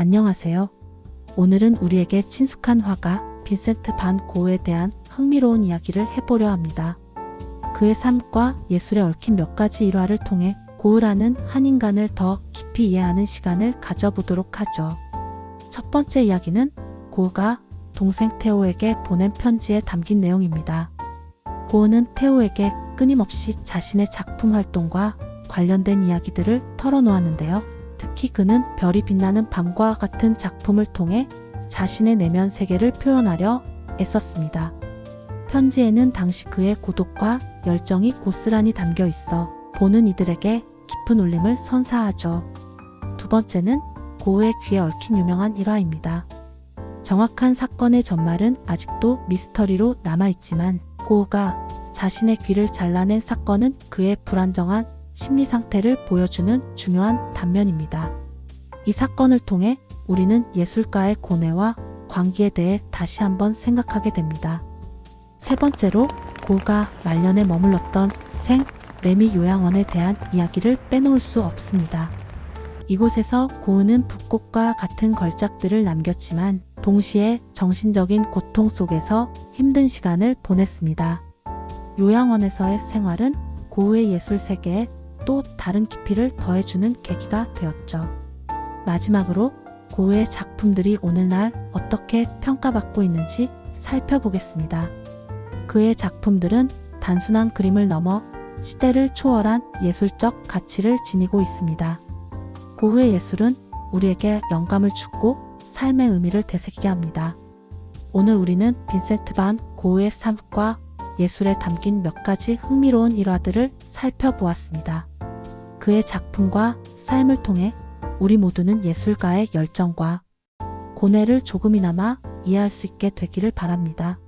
안녕하세요. 오늘은 우리에게 친숙한 화가 빈센트 반 고흐에 대한 흥미로운 이야기를 해보려 합니다. 그의 삶과 예술에 얽힌 몇 가지 일화를 통해 고흐라는 한 인간을 더 깊이 이해하는 시간을 가져보도록 하죠. 첫 번째 이야기는 고흐가 동생 테오에게 보낸 편지에 담긴 내용입니다. 고흐는 테오에게 끊임없이 자신의 작품 활동과 관련된 이야기들을 털어놓았는데요. 특히 그는 별이 빛나는 밤과 같은 작품을 통해 자신의 내면 세계를 표현하려 애썼습니다. 편지에는 당시 그의 고독과 열정이 고스란히 담겨 있어 보는 이들에게 깊은 울림을 선사하죠. 두 번째는 고흐의 귀에 얽힌 유명한 일화입니다. 정확한 사건의 전말은 아직도 미스터리로 남아있지만 고흐가 자신의 귀를 잘라낸 사건은 그의 불안정한 심리 상태를 보여주는 중요한 단면입니다. 이 사건을 통해 우리는 예술가의 고뇌와 광기에 대해 다시 한번 생각하게 됩니다. 세 번째로 고가 말년에 머물렀던 생 레미 요양원에 대한 이야기를 빼놓을 수 없습니다. 이곳에서 고은은 붓꽃과 같은 걸작들을 남겼지만 동시에 정신적인 고통 속에서 힘든 시간을 보냈습니다. 요양원에서의 생활은 고흐의 예술 세계에 또 다른 깊이를 더해주는 계기가 되었죠. 마지막으로 고흐의 작품들이 오늘날 어떻게 평가받고 있는지 살펴보겠습니다. 그의 작품들은 단순한 그림을 넘어 시대를 초월한 예술적 가치를 지니고 있습니다. 고흐의 예술은 우리에게 영감을 주고 삶의 의미를 되새기게 합니다. 오늘 우리는 빈센트 반 고흐의 삶과 예술에 담긴 몇 가지 흥미로운 일화들을 살펴보았습니다. 그의 작품과 삶을 통해 우리 모두는 예술가의 열정과 고뇌를 조금이나마 이해할 수 있게 되기를 바랍니다.